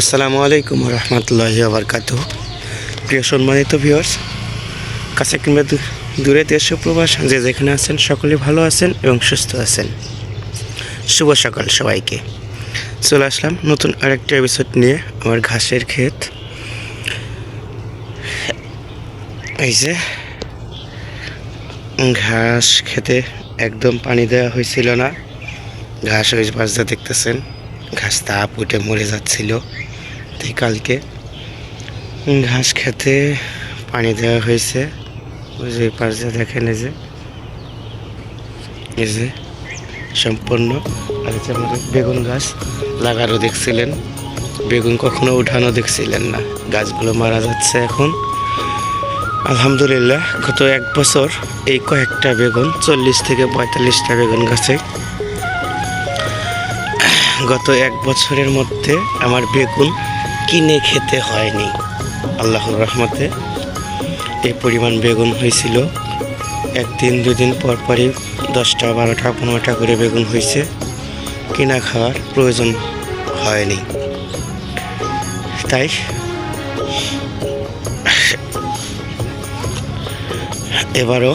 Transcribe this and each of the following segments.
আসসালামু আলাইকুম রহমতুল্লাহি আবরকাত প্রিয় সম্মানিত ভিউয়ার্স কাছে কিংবা দূরে দেশ প্রবাস, যে যেখানে আছেন, সকলে ভালো আছেন এবং সুস্থ আছেন। শুভ সকাল সবাইকে। চলে আসলাম নতুন আরেকটা এপিসোড নিয়ে, আমার ঘাসের ক্ষেত। এই যে, ঘাস খেতে একদম পানি দেওয়া হয়েছিল না। ঘাস ওই পাশে দেখতেছেন, ঘাস তাপ উঠে মরে যাচ্ছিল। তাই কালকে ঘাস খেতে পানি দেওয়া হয়েছে। ওই যে পাশে দেখেন এই যে। এই যে সম্পূর্ণ। আর হচ্ছে আমাদের বেগুন গাছ লাগানো দেখছিলেন। বেগুন কখনো উঠানো দেখছিলেন না। গাছগুলো মারা যাচ্ছে এখন। আলহামদুলিল্লাহ, গত এক বছর এই কয়েকটা বেগুন, চল্লিশ থেকে পঁয়তাল্লিশটা বেগুন গাছে। গত এক বছরের মধ্যে আমার বেগুন কিনে খেতে হয়নি। আল্লাহর রহমতে এই পরিমাণ বেগুন হয়েছিল। একদিন, দুদিন পর পরই দশটা, বারোটা, পনেরোটা করে বেগুন হয়েছে। কিনা খাওয়ার প্রয়োজন হয়নি। তাই এবারও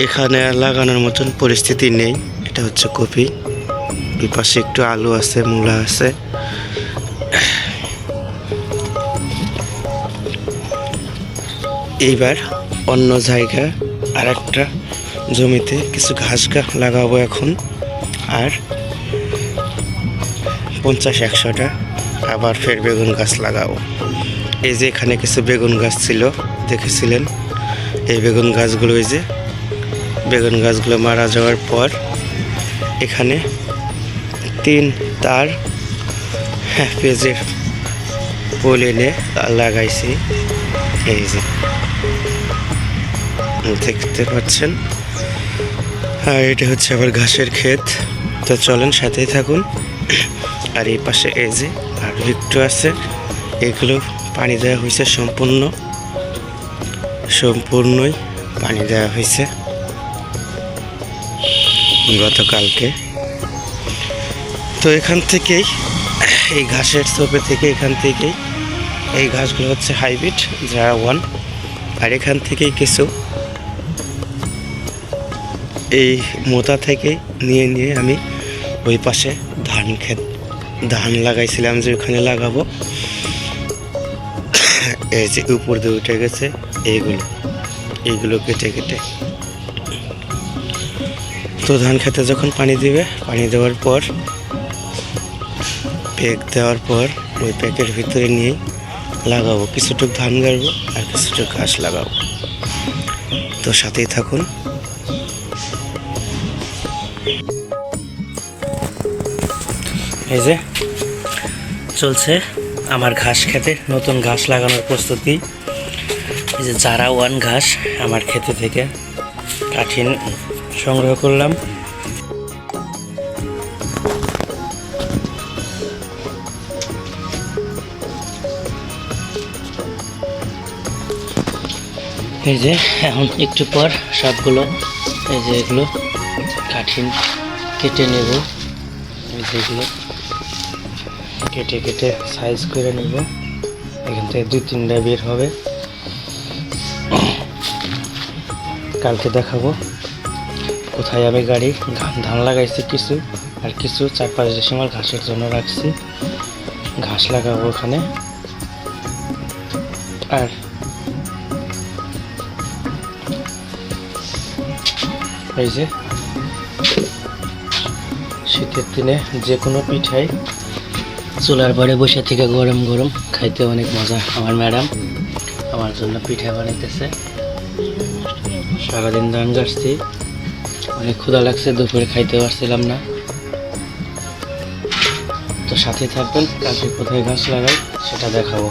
এখানে লাগানোর মতন পরিস্থিতি নেই। এটা হচ্ছে কপি। ওই পাশে একটু আলু আছে, মূলা আছে। এইবার অন্য জায়গা আর একটা জমিতে কিছু ঘাস গাছ লাগাবো এখন। আর পঞ্চাশ একশোটা আবার ফের বেগুন গাছ লাগাবো। এই যে এখানে কিছু বেগুন গাছ ছিল দেখেছিলেন? এই বেগুন গাছগুলো এই যে বেগুন গাছগুলো মারা যাওয়ার পর এখানে তিন তার হ্যাঁ, পেঁয়াজের পোল এনে লাগাইছি। এই যে দেখতে পাচ্ছেন। আর এটা হচ্ছে আবার ঘাসের ক্ষেত। তো চলেন সাথেই থাকুন। আর এই পাশে এই যে আর একটু আছে, এগুলো পানি দেওয়া হয়েছে সম্পূর্ণ। সম্পূর্ণই পানি দেওয়া হয়েছে। গতকালকে। তো এখান থেকেই, এই ঘাসের চোপে থেকে এখান থেকেই, এই ঘাসগুলো হচ্ছে হাইব্রিড, যারা ওয়ান। আর এখান থেকেই কিছু এই মোতা থেকে নিয়ে নিয়ে আমি ওই পাশে ধান ক্ষেত, ধান লাগাইছিলাম যে ওখানে লাগাবো। এই যে উপর দিয়ে উঠে গেছে, এইগুলো এইগুলো কেটে কেটে। তো ধান খেতে যখন পানি দিবে, পানি দেওয়ার পর, পেক দেওয়ার পর ওই প্যাকের ভিতরে নিয়ে লাগাবো। কিছুটুক ধান গাড়বো আর কিছুটুক ঘাস লাগাবো। তো সাথেই থাকুন। এই যে, চলছে আমার ঘাস খেতে, নতুন ঘাস লাগানোর প্রস্তুতি। এই যে জারা ওয়ান ঘাস আমার খেতে থেকে কাঠিন সংগ্রহ করলাম। এই যে, এখন একটু পর সবগুলো, এই যে এগুলো কাঠিন কেটে নেব। এই যে এগুলো কেটে কেটে সাইজ করে নেব। এখান থেকে দুই তিনটা বের হবে। কালকে দেখাবো কোথায় যাবে গাড়ি। ধান লাগাইছি কিছু আর কিছু চার পাঁচ ডিসেম্বর ঘাসের জন্য রাখছি। ঘাস লাগাবো ওখানে। আর এই যে শীতের দিনে যে কোনো পিঠাই চুলার পরে বসে থেকে গরম গরম খাইতে অনেক মজা। আমার ম্যাডাম আমার জন্য পিঠা বানাইতেছে। সারাদিন ধান গাছছি অনেক ক্ষুধা লাগছে, দুপুরে খাইতে পারছিলাম না। তো সাথে থাকবেন, কালকে কোথায় গাছ লাগাই সেটা দেখাবো।